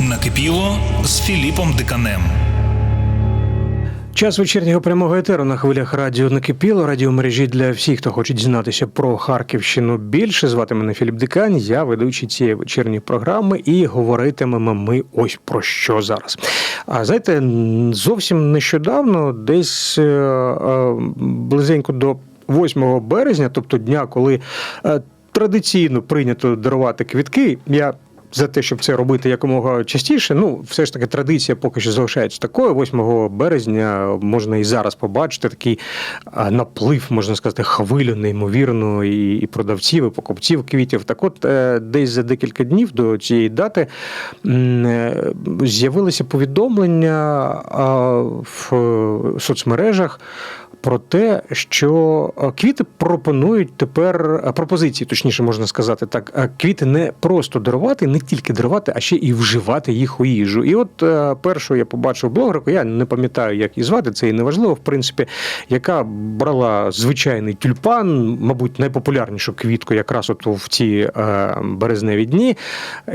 Накипіло з Філіпом Диканем. Час вечірнього прямого етеру на хвилях радіо накипіло. Радіомережі для всіх, хто хоче дізнатися про Харківщину більше. Звати мене Філіп Дикань. Я ведучий цієї вечірньої програми, і говоритимемо ми ось про що зараз. А знаєте, зовсім нещодавно, десь е, е, близенько до 8 березня, тобто дня, коли е, традиційно прийнято дарувати квітки, я. За те, щоб це робити якомога частіше, ну все ж таки традиція поки що залишається такою. 8 березня можна і зараз побачити такий наплив, можна сказати, хвилю неймовірно і, і продавців, і покупців квітів. Так, от е, десь за декілька днів до цієї дати е, з'явилися повідомлення в е, соцмережах. Про те, що е, квіти пропонують тепер е, пропозиції, точніше можна сказати так. е, Квіти не просто дарувати, не тільки дарувати, а ще і вживати їх у їжу. І от першу я побачив блогерку, я не пам'ятаю, як її звати, це і не важливо, в принципі, яка брала звичайний тюльпан, мабуть, найпопулярнішу квітку, якраз от в ці березневі дні.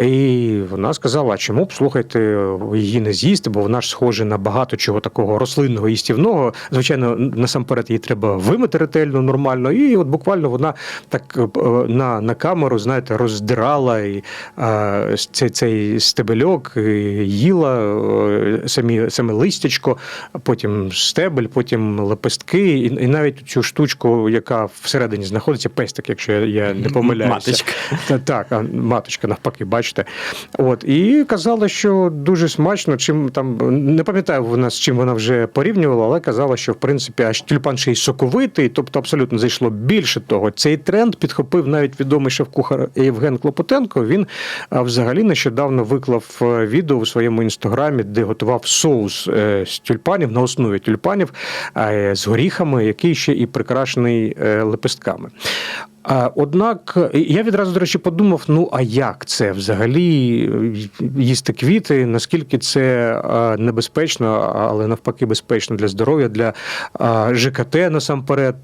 І вона сказала: чому б слухайте, її не з'їсти, бо вона ж схожа на багато чого такого рослинного їстівного. Звичайно, насамперед її треба вимити ретельно, нормально. І от буквально вона так е, на, на камеру, знаєте, роздирала і, е, цей, цей стебельок, і їла е, самі, саме листячко, потім стебель, потім лепестки, і, і навіть цю штучку, яка всередині знаходиться, пестик, якщо я, я не помиляюся. Маточка. Та, так, а маточка, навпаки, бачите. От, і казала, що дуже смачно, чим там не пам'ятаю вона з чим вона вже порівнювала, але казала, що в принципі аж тюльпан ще й соковитий, тобто абсолютно зайшло більше того. Цей тренд підхопив навіть відомий шеф-кухар Євген Клопотенко. Він взагалі нещодавно виклав е, відео у своєму інстаграмі, де готував соус е, з тюльпанів на основі тюльпанів е, з горіхами, який ще і прикрашений лепестками. Однак я відразу, до речі, подумав: ну а як це взагалі е, їсти квіти? Наскільки це е, небезпечно, але навпаки безпечно для здоров'я, для е, ЖКТ насамперед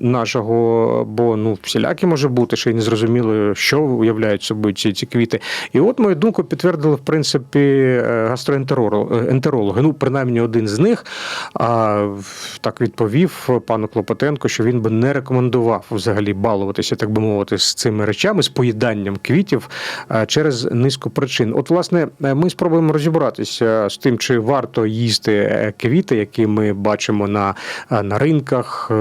нашого, бо ну всілякі може бути, ще й не зрозуміло, що уявляють собою ці, ці квіти. І от мою думку підтвердили в принципі гастроентерологи. Ну, принаймні один з них так відповів пану Клопотенко, що він би не рекомендував взагалі балуватися, так би мовити, з цими речами, з поїданням квітів через низку причин. От, власне, е, ми спробуємо розібратися з тим, чи варто їсти е, квіти, які ми бачимо на, е, на ринках, е,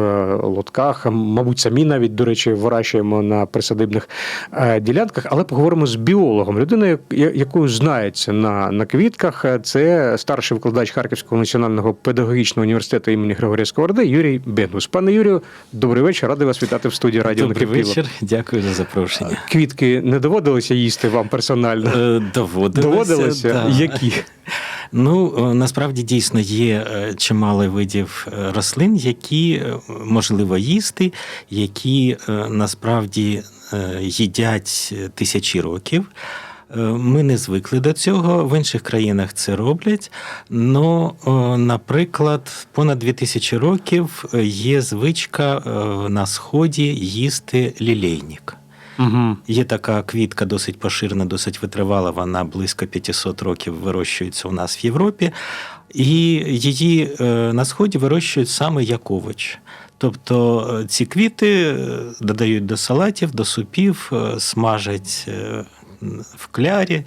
лотках. Мабуть, самі навіть, до речі, вирощуємо на присадибних е, ділянках, але поговоримо з біологом, людиною, якою знається на, на квітках. Це старший викладач Харківського національного педагогічного університету імені Григорія Сковороди Юрій Бенгус. Пане Юрію, добрий вечір. Радий вас вітати в студії Радіо Добрий Накипіло. вечір, дякую за запрошення. Квітки не доводилося їсти вам персонально? Е, Доводилося. Доводилося? да. Які? Ну, е, насправді дійсно є е, чимало видів рослин, які можливо їсти, які насправді їдять тисячі років. Е, Ми не звикли до цього, в інших країнах це роблять. Но, е, наприклад, понад 2000 років е, є звичка на сході їсти лілейник. Угу. Є така квітка досить поширена, досить витривала. Вона близько 500 років вирощується у нас в Європі, і її на сході вирощують саме як овоч. Тобто ці квіти додають до салатів, до супів, смажать в клярі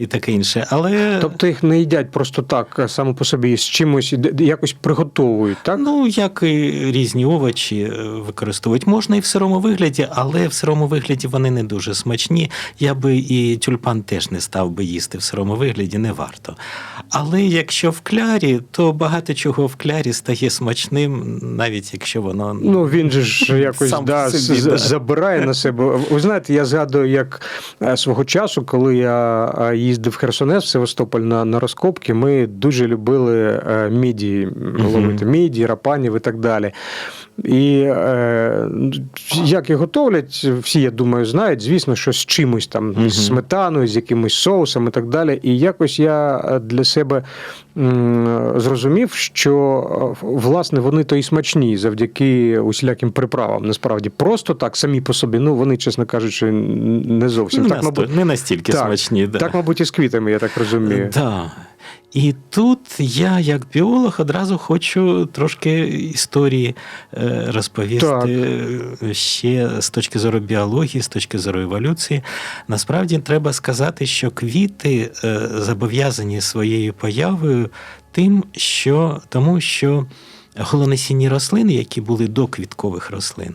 і таке інше. Але Тобто їх не їдять просто так, само по собі з чимось якось приготовують, так? Ну, як і різні овочі е, використовують можна і в сирому вигляді, але в сирому вигляді вони не дуже смачні. Я би і тюльпан теж не став би їсти в сирому вигляді, не варто. Але якщо в клярі, то багато чого в клярі стає смачним, навіть якщо воно Ну, він же ж якось Сам да, собі, з- да. забирає на себе. Ви знаєте, я згадую, як е, свого часу, коли я е, їздив в Херсонес, в Севастополь на, на розкопки, ми дуже любили е, міді ловити міді, рапанів і так далі. І е, як їх готовлять, всі, я думаю, знають, звісно, що з чимось там, з сметаною, з якимось соусом і так далі. І якось я е, для себе зрозумів, що е, власне вони то і смачні завдяки усіляким приправам. Насправді, просто так самі по собі. Ну вони, чесно кажучи, не зовсім не, так, мабуть. не настільки так, смачні. Да. Так, мабуть, і з квітами, я так розумію. Да. І тут я, як біолог, одразу хочу трошки історії е, розповісти е, ще з точки зору біології, з точки зору еволюції. Насправді треба сказати, що квіти е, зобов'язані своєю появою тим, що тому що голоносінні рослини, які були до квіткових рослин,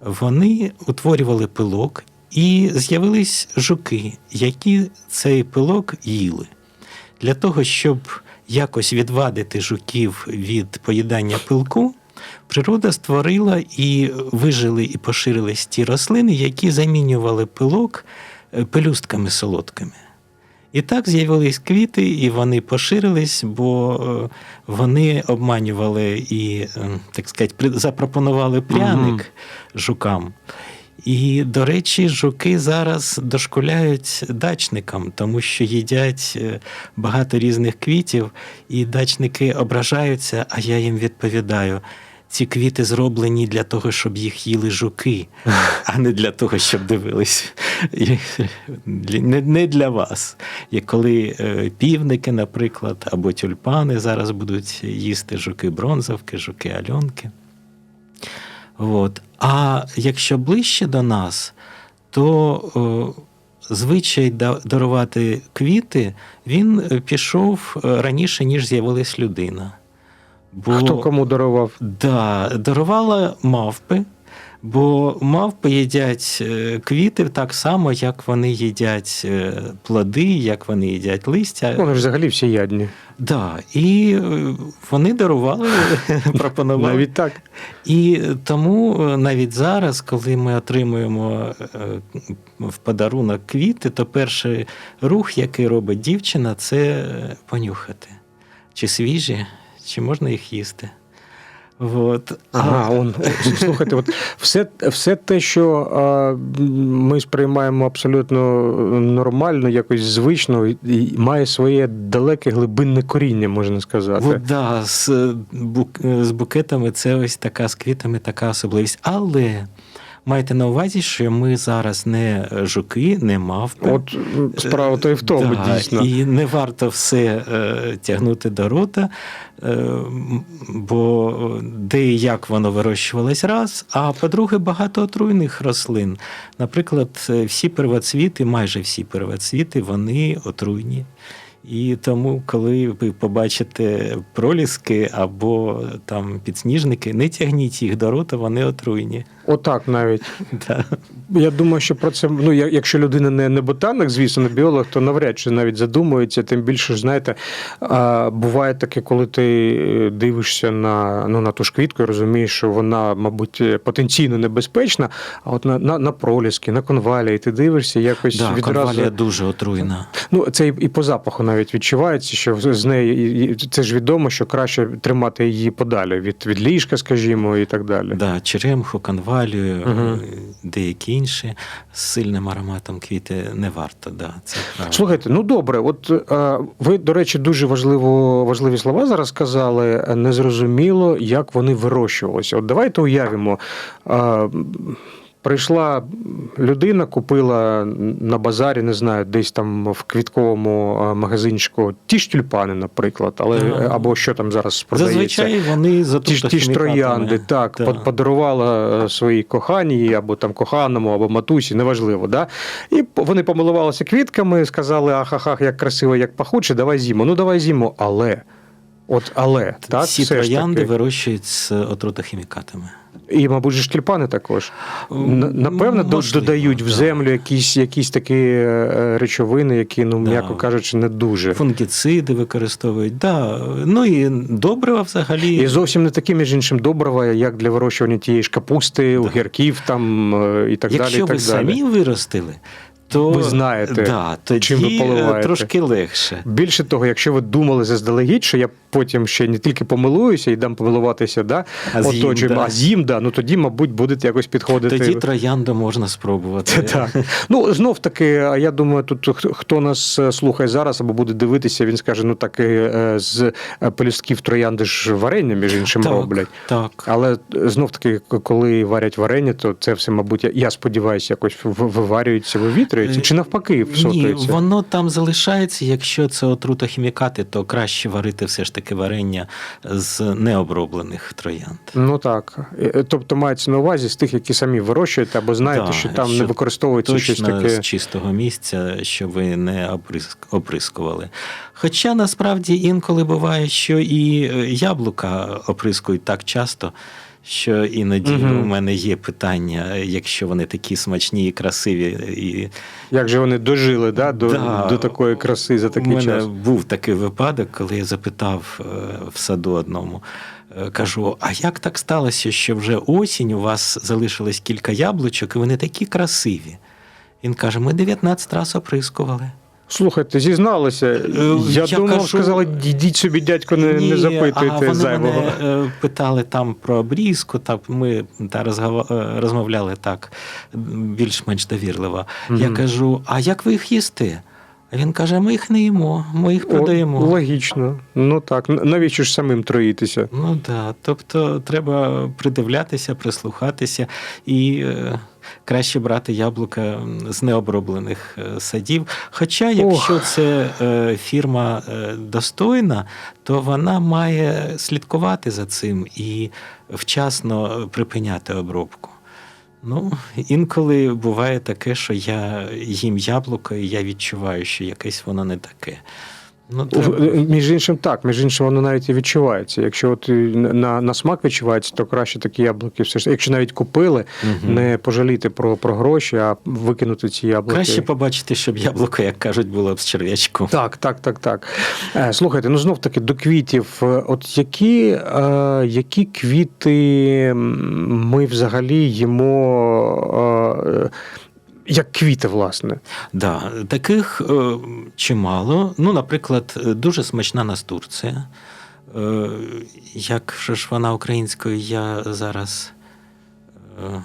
вони утворювали пилок, і з'явились жуки, які цей пилок їли. Для того, щоб якось відвадити жуків від поїдання пилку, природа створила і вижили і поширились ті рослини, які замінювали пилок е, пелюстками солодкими. І так з'явились квіти, і вони поширились, бо е, вони обманювали і, е, так сказати, запропонували пряник жукам. І, до речі, жуки зараз дошкуляють дачникам, тому що їдять е, багато різних квітів, і дачники ображаються, а я їм відповідаю. Ці квіти зроблені для того, щоб їх їли жуки, а не для того, щоб дивились. Не, для вас. І коли е, півники, наприклад, або тюльпани зараз будуть їсти жуки бронзовки, жуки альонки. От. А якщо ближче до нас, то звичай дарувати квіти він е, пішов е, раніше, ніж з'явилась людина. Бо, Хто кому дарував? Да, дарувала мавпи, бо мавпи їдять е, квіти так само, як вони їдять е, плоди, як вони їдять листя. Вони ж взагалі всі ядні. Да, і е, вони дарували, пропонували. Навіть так. І тому навіть зараз, коли ми отримуємо в подарунок квіти, то перший рух, який робить дівчина, це понюхати. Чи свіжі, чи можна їх їсти. От. Ага, он, слухайте, от все, все те, що а, ми сприймаємо абсолютно нормально, якось звично, і- і має своє далеке глибинне коріння, можна сказати. От, да, з, бук- з букетами це ось така з квітами така особливість. Але майте на увазі, що ми зараз не жуки, не мавпи. От справа то і в тому, Да, дійсно. І не варто все е, тягнути до рота, е, бо де і як воно вирощувалось раз. А по-друге, багато отруйних рослин. Наприклад, е, всі первоцвіти, майже всі первоцвіти, вони отруйні. І тому, коли ви побачите проліски або там підсніжники, не тягніть їх до рота, вони отруйні. Отак навіть. Да. Я думаю, що про це, ну, якщо людина не, не ботаник, звісно, не біолог, то навряд чи навіть задумується. Тим більше, знаєте, буває таке, коли ти е, дивишся на, ну, на ту ж квітку і розумієш, що вона, мабуть, потенційно небезпечна, а от на, на, на проліски, на конвалії, ти дивишся, якось Да, відразу. конвалія дуже отруйна. Ну, це і і по запаху навіть відчувається, що з неї це ж відомо, що краще тримати її подалі від, від ліжка, скажімо, і так далі. Да, черемху, конвалію, Мгм. е, деякі інші з сильним ароматом квіти не варто. Да, це. Слухайте, ну добре, от ви, до речі, дуже важливо, важливі слова зараз сказали. Е, Незрозуміло, як вони вирощувалися. От давайте уявимо. Е, Прийшла людина, купила на базарі, не знаю, десь там в квітковому е, магазинчику ті ж тюльпани, наприклад, але Ага. або що там зараз продається. Зазвичай вони за Ті ті ж троянди, так, Да. подарувала е, своїй коханій, або там коханому, або матусі, неважливо. Да? І вони помилувалися квітками, сказали: ахахах, як красиво, як пахуче, давай зіму. Ну давай зіму, але. От але, так, Всі все троянди вирощують з отрутохімікатами. І, мабуть, ж тюльпани також. Напевно, Можливо, додають в землю якісь, якісь такі е, речовини, які, ну, Да. м'яко кажучи, не дуже. Фунгіциди використовують. Да. Ну і добрива взагалі. І зовсім не такі, між іншим, добрива, як для вирощування тієї ж капусти, огірків там е, і так Якщо далі. Якщо ви далі. самі виростили, то ви знаєте, да, тоді чим ви е, поливаєте. трошки легше. Більше того, якщо ви думали заздалегідь, що я потім ще не тільки помилуюся і дам помилуватися, да, А оточуємо, да. а з'їм, да, ну тоді, мабуть, будете якось підходити. Тоді троянду можна спробувати. Так. Ну, знов таки, я думаю, тут хто- нас е, слухає зараз або буде дивитися, він скаже: ну так е, з пелюстків троянди ж варення, між іншим, так, роблять. так. Але знов таки, коли варять варення, то це все, мабуть, я- сподіваюся, якось в- виварюється, вивітрюється, чи навпаки, Ні, воно там залишається. Якщо це отрутохімікати, то краще варити все ж таки варення з необроблених троянд. Ну так. Е, Тобто мається на увазі з тих, які самі вирощуєте, або знаєте, Да, що там не що використовується щось таке. з чистого місця, що ви не оприск- оприскували. Хоча насправді інколи буває, що і е, яблука оприскують так часто. Що іноді Мгм. у мене є питання, якщо вони такі смачні і красиві, і Як же вони дожили да, до, Да. до такої краси за У такий мене час? був такий випадок, коли я запитав е, в саду одному. е, Кажу, а як так сталося, що вже осінь у вас залишилось кілька яблучок, і вони такі красиві? Він каже: ми 19 разів оприскували. Слухайте, зізналися. Я, я думав, кажу- сказали, йдіть собі, дядько, не, Ні, не а запитуйте вони зайвого. мене е, питали там про обрізку, та ми та розгава- е, розмовляли так більш-менш довірливо. Я кажу: а як ви їх їсте? А він каже: ми їх не їмо, ми їх О, продаємо. логічно. Ну так. Навіщо ж самим троїтися? Ну так, да. тобто треба придивлятися, прислухатися і е, краще брати яблука з необроблених е, садів. Хоча, якщо це е, фірма е, достойна, то вона має слідкувати за цим і вчасно припиняти обробку. Ну, інколи буває таке, що я їм яблуко, і я відчуваю, що якесь воно не таке. Ну, В- Між іншим, так, між іншим, воно навіть і відчувається. Якщо от на, на смак відчувається, то краще такі яблуки. Все ж, якщо навіть купили, Мгм. не пожаліти про, про гроші, а викинути ці яблуки. Краще побачити, щоб яблуко, як кажуть, було б з черв'ячком. Так, так, так, так. Е, Слухайте, ну знов таки до квітів. Е, От які, е, які квіти ми взагалі їмо е, як квіти, власне? Да, таких е, чимало. Ну, наприклад, дуже смачна настурція. Е, як ж вона українською, я зараз е,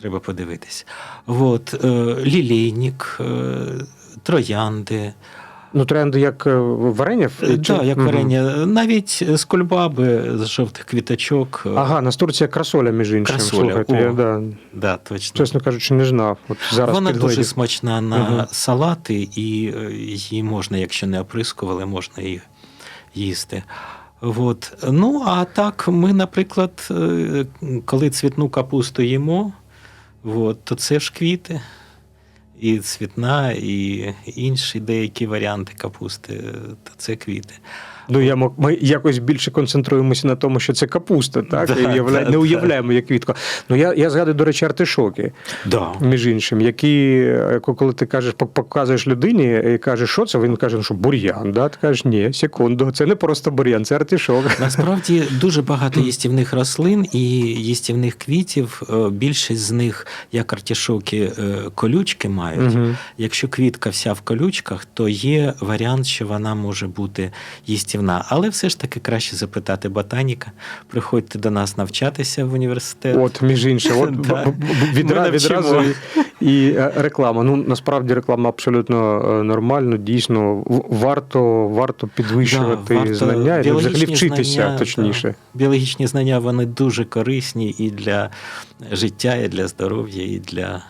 треба подивитись. От, е, лілейник, е, троянди. Ну, тренди як е, варення? Е, Чи- да, як Мгм. варення. Навіть з кульбаби, з жовтих квіточок. е, Ага, настурція красоля, між іншим. Красоля, Слухайте, о. я да, Да, точно. чесно кажучи, не знав. От зараз Вона дуже смачна на Мгм. салати, і е, її можна, якщо не оприскували, можна її їсти. От. Ну, а так, ми, наприклад, е, коли цвітну капусту їмо, от, то це ж квіти. І цвітна, і інші деякі варіанти капусти, та це квіти. Ну, я мог- ми якось більше концентруємося на тому, що це капуста, так? Да, і уявля... да, не уявляємо, як квітка. Ну, я, я згадую, до речі, артишоки. Да. між іншим, які, е, коли ти кажеш, показуєш людині і кажеш, що це, він каже, ну що бур'ян. Да? Ти кажеш, ні, секунду, це не просто бур'ян, це артишок. Насправді дуже багато їстівних рослин і їстівних квітів. Е, Більшість з них, як артішоки, е, колючки мають. Мгм. Якщо квітка вся в колючках, то є варіант, що вона може бути їстівна. Але все ж таки краще запитати ботаніка. Приходьте до нас навчатися в університет. От, між іншим, от відра, відразу і, і е, реклама. Ну насправді реклама абсолютно е, нормально, дійсно варто, варто підвищувати Да, варто знання і взагалі вчитися, знання, точніше. да. Біологічні знання вони дуже корисні і для життя, і для здоров'я, і для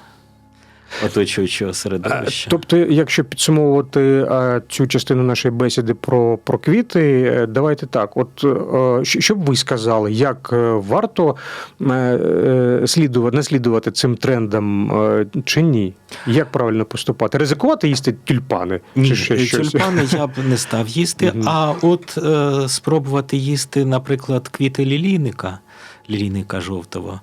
оточуючого середовища. Тобто, якщо підсумовувати цю частину нашої бесіди про, про квіти, е, давайте так: от е, що б ви сказали, як е, варто слідувати, наслідувати цим трендам чи ні? Як правильно поступати? Ризикувати їсти тюльпани? Ні, чи ще щось? тюльпани я б не став їсти, а от е, спробувати їсти, наприклад, квіти лілійника, лілійника жовтого,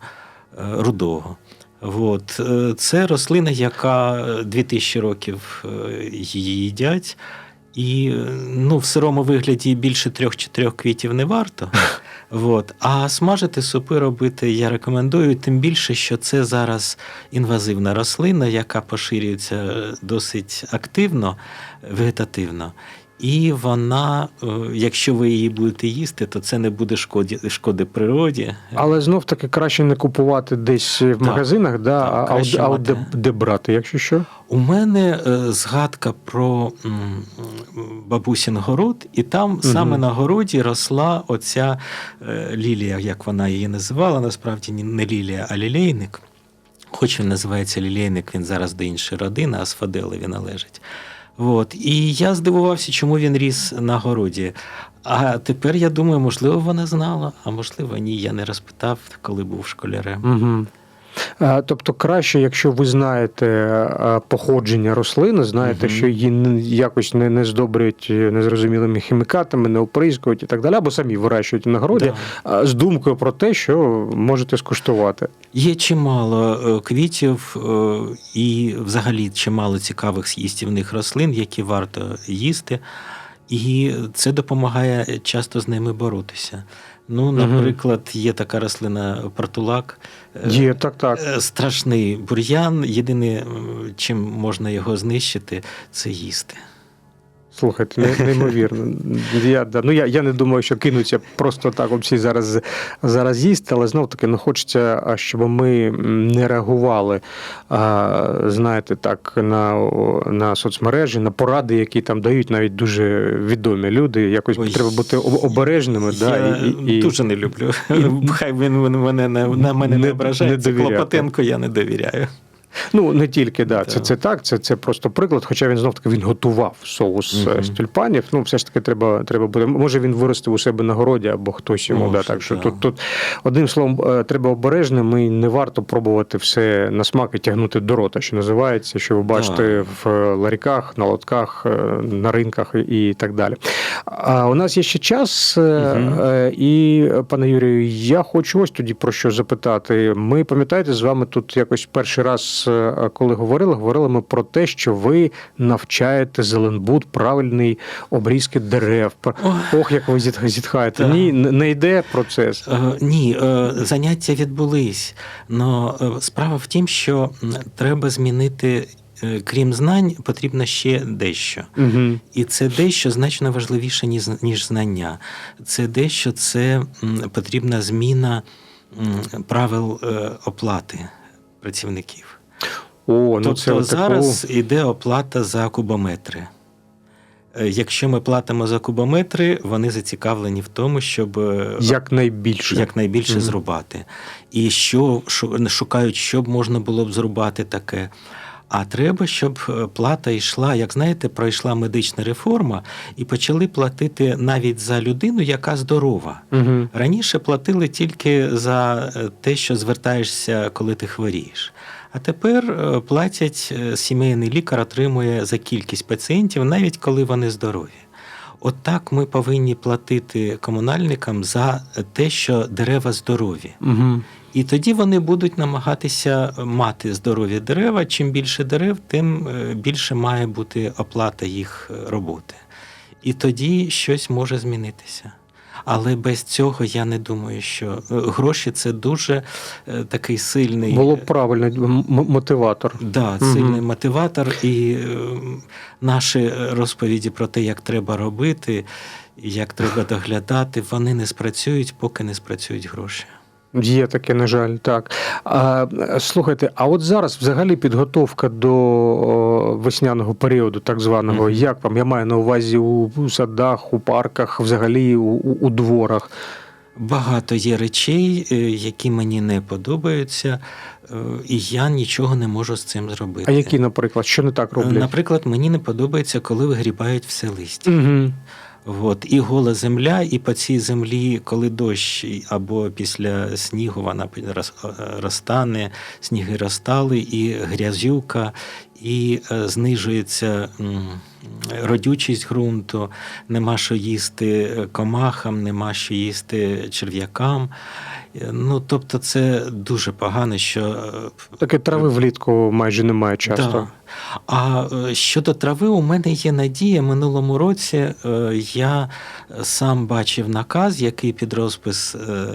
е, рудого. От, е, це рослина, яка 2000 років е, її їдять, І е, ну, в сирому вигляді більше трьох-чотирьох квітів не варто. От. А смажити супи робити я рекомендую, тим більше, що це зараз інвазивна рослина, яка поширюється е, досить активно, вегетативно. І вона, е, якщо ви її будете їсти, то це не буде шкоді, шкоди природі. Але знов таки краще не купувати десь в Так. магазинах, да, Так, а, а, а мати. де, де брати, якщо що. У мене е, згадка про бабусін город, і там саме на городі росла оця е, лілія, як вона її називала. Насправді не лілія, а лілейник. Хоч він називається лілейник, він зараз до іншої родини, а Сфаделеві належить. От. І я здивувався, чому він ріс на городі. А тепер я думаю, можливо, вона знала, а можливо, ні. Я не розпитав, коли був школярем. Угу. А, тобто краще, якщо ви знаєте походження рослини, знаєте, Мгм. що її якось не, не здобрюють е, незрозумілими хімікатами, не оприскують і так далі, або самі вирощують на городі, Да. з думкою про те, що можете скуштувати. Є чимало е, квітів е, і взагалі чимало цікавих їстівних рослин, які варто їсти, і це допомагає часто з ними боротися. Ну, наприклад, є така рослина портулак. е, Є, так, так. е, Страшний бур'ян. Єдине, чим можна його знищити, це їсти. Слухайте, не- неймовірно. Я, да, ну, я, я не думаю, що кинуться просто так всі зараз, зараз їсти, але знов таки ну, хочеться, а, щоб ми не реагували, а, знаєте, так, на, на соцмережі, на поради, які там дають навіть дуже відомі люди. Якось Ой, треба бути обережними. Я да, і, і, і... дуже не люблю. Хай він він мене на, на мене не, Не- ображається. Клопотенко я не довіряю. Ну, не тільки, да, це, це так, це, це просто приклад, хоча він знов таки він готував соус Мгм. з тюльпанів. Ну, все ж таки, треба, треба буде. Може, він виростив у себе на городі або хтось йому. Може, да, так що тут, тут, одним словом, е, треба обережним і не варто пробувати все на смак і тягнути до рота, що називається, що ви бачите в е, ларіках, на лотках, е, на ринках і- так далі. А у нас є ще час, е, е, і, пане Юрію, я хочу ось тоді про що запитати. Ми пам'ятаєте, з вами тут якось перший раз, е, коли говорили, говорили ми про те, що ви навчаєте Зеленбуд правильний обрізки дерев. Ох, як ви зітх- зітхаєте. Ні, не йде процес. Е, Ні, е, заняття відбулись. Но справа в тім, що треба змінити, крім знань, потрібно ще дещо. Угу. І це дещо значно важливіше, ніж ніж знання. Це дещо це потрібна зміна правил оплати працівників. О, ну тобто це от таку- зараз іде оплата за кубометри. Е, Якщо ми платимо за кубометри, вони зацікавлені в тому, щоб е, якнайбільше. якнайбільше Мгм. зрубати. І що шу- шукають, що б можна було б зрубати таке. А треба, щоб е, плата йшла, як знаєте, пройшла медична реформа, і почали платити навіть за людину, яка здорова. Угу. Раніше платили тільки за те, що звертаєшся, коли ти хворієш. А тепер е, платять е, сімейний лікар отримує за кількість пацієнтів, навіть коли вони здорові. От так ми повинні платити комунальникам за те, що дерева здорові. Угу. І тоді вони будуть намагатися мати здорові дерева. Чим більше дерев, тим е, більше має бути оплата їх роботи. І тоді щось може змінитися. Але без цього я не думаю, що е, гроші це дуже е, такий сильний. Було б правильно м- м- мотиватор. Да, сильний сильний мотиватор, і е, наші розповіді про те, як треба робити, як треба доглядати, вони не спрацюють, поки не спрацюють гроші. Є таке, на жаль, так. А, слухайте, а от зараз взагалі підготовка до весняного періоду, так званого, Мгм. як вам? Я маю на увазі у, садах, у парках, взагалі у, у, дворах. Багато є речей, е, які мені не подобаються, е, і я нічого не можу з цим зробити. А які, наприклад, що не так роблять? Наприклад, мені не подобається, коли вигрібають все листя. Угу. От, і гола земля, і по цій землі, коли дощ або після снігу вона роз- розтане, сніги розтали, і грязюка, і е, знижується родючість ґрунту, нема що їсти комахам, нема що їсти черв'якам. Е, Ну, тобто, це дуже погано, що е, Таке трави влітку майже немає часто. Да. А е, щодо трави, у мене є надія. Минулому році е, я сам бачив наказ, який під розпис е,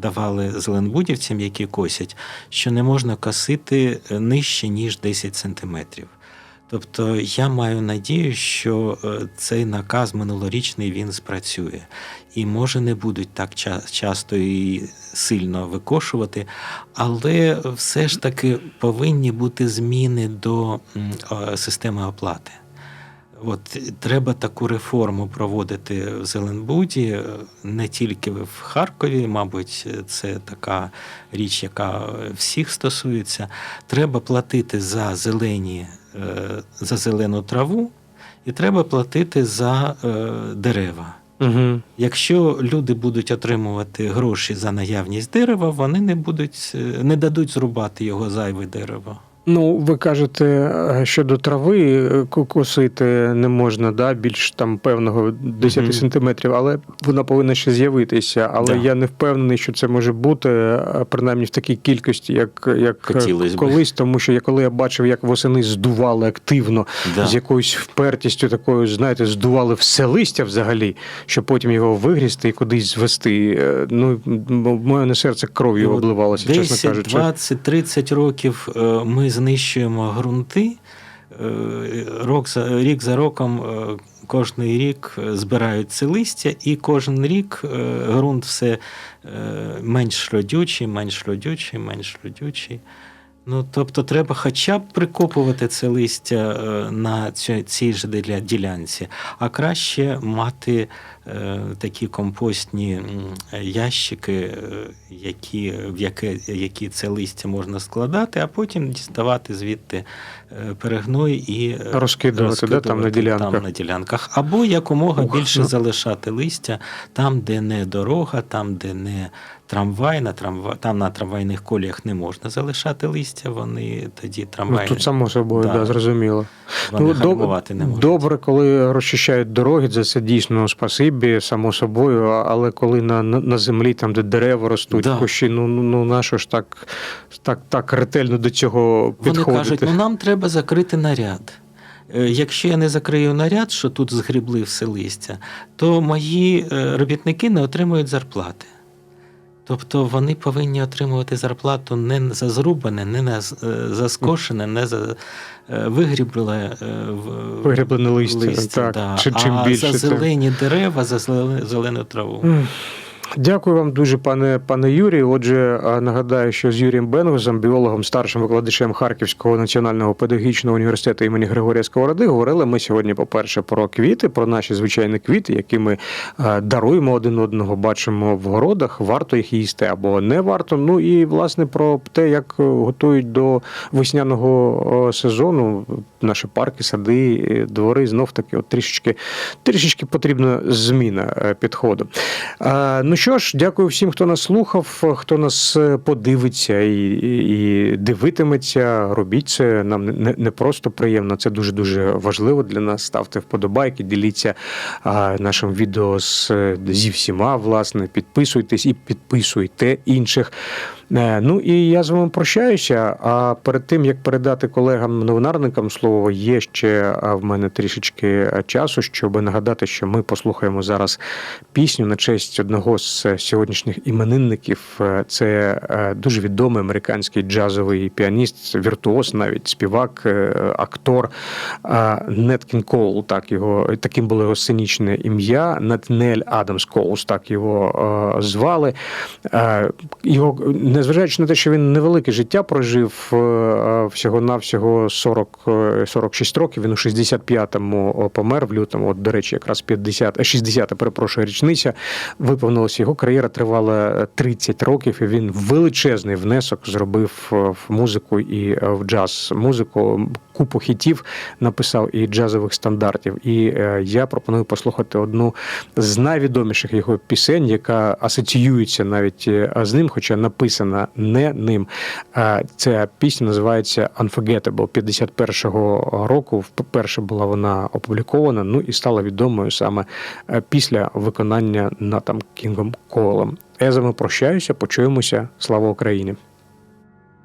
давали зеленбудівцям, які косять, що не можна косити нижче, ніж 10 сантиметрів. Тобто я маю надію, що е, цей наказ минулорічний він спрацює. І може не будуть так ча- часто і сильно викошувати, але все ж таки повинні бути зміни до е, системи оплати. От треба таку реформу проводити в Зеленбуді, е, не тільки в Харкові, мабуть, це така річ, яка всіх стосується. Треба платити за зелені, е, за зелену траву, і треба платити за е, дерева. Угу. Якщо люди будуть отримувати гроші за наявність дерева, вони не будуть е, не дадуть зрубати його зайве дерево. Ну, ви кажете, е, щодо трави е, косити не можна, да, більш там певного 10 Мгм. сантиметрів, але вона повинна ще з'явитися. Але Да. я не впевнений, що це може бути, е, принаймні в такій кількості, як, як Хотілось би. колись, тому що я коли я бачив, як восени здували активно Да. з якоюсь впертістю, такою, знаєте, здували все листя взагалі, щоб потім його вигрізти і кудись звести. Ну, моє серце кров'ю От обливалося, чесно кажучи. 20, 30 років ми знищуємо ґрунти. Е, Рок за, рік за роком е, кожний рік е, збирають це листя, і кожен рік ґрунт все менш родючий, менш родючий, менш родючий. Ну, тобто треба хоча б прикопувати це листя на цій, диля- ділянці, а краще мати такі компостні ящики, е, які, в яке, які це листя можна складати, а потім діставати звідти е, перегной і е, Розкидувати, да, там на ділянках? там на ділянках. Або якомога Ух, більше ну. залишати листя там, де не дорога, там, де не трамвай, на трамва... там на трамвайних коліях не можна залишати листя, вони тоді Ну, тут само собою, Да. да. зрозуміло. вони Ну, доб- не можуть. добре, коли розчищають дороги, за це дійсно спасибі, само собою. Але коли на, на, землі, там, де дерева ростуть, Да. кущі, ну, ну, ну на що ж так, так, так ретельно до цього Вони підходити? кажуть, ну нам треба закрити наряд. Е, Якщо я не закрию наряд, що тут згрібли все листя, то мої е, робітники не отримують зарплати. Тобто вони повинні отримувати зарплату не за зрубане, не е, за скошене, не за е, вигрібле е, Вигріблене листя, так. Чи- чим а більше за це- зелені дерева, за зелену зелену траву. Дякую вам дуже, пане пане Юрію. Отже, нагадаю, що з Юрієм Бенгузом, біологом, старшим викладачем Харківського національного педагогічного університету імені Григорія Сковороди, говорили ми сьогодні, по-перше, про квіти, про наші звичайні квіти, які ми даруємо один одного, бачимо в городах, варто їх їсти або не варто. Ну і власне про те, як готують до весняного сезону наші парки, сади, двори. Знов таки, от трішечки, трішечки потрібна зміна е, підходу. Ну що ж, дякую всім, хто нас слухав, хто нас е, подивиться і, і, дивитиметься. Робіть це нам не, не просто приємно, це дуже дуже важливо для нас. Ставте вподобайки, діліться а, нашим відео з, зі всіма, власне, підписуйтесь і підписуйте інших. Е, Ну і я з вами прощаюся. А перед тим як передати колегам-новинарникам слово, є ще в мене трішечки е, часу, щоб нагадати, що ми послухаємо зараз пісню на честь одного з сьогоднішніх іменинників. Е, Це е, дуже відомий американський джазовий піаніст, віртуоз, навіть співак, е, актор Неткін Коул. Так його таким було його сценічне ім'я. Натнель Адамс Коулс, так його звали. Його, незважаючи на те, що він невелике життя прожив, всього-навсього 40, е, 46 років, він у 65-му помер в лютому, от, до речі, якраз 50, е, 60, перепрошую, річниця виповнилася. Його кар'єра тривала 30 років, і він величезний внесок зробив е, в музику і е, в джаз музику. Купу хітів написав і джазових стандартів. І е, я пропоную послухати одну з найвідоміших його пісень, яка асоціюється навіть е, з ним, хоча написана не ним. Ця пісня називається Unforgettable 51-го року. Вперше була вона опублікована, ну і стала відомою саме е, після виконання Натом Кінгом з вами прощаюся, почуємося. Слава Україні!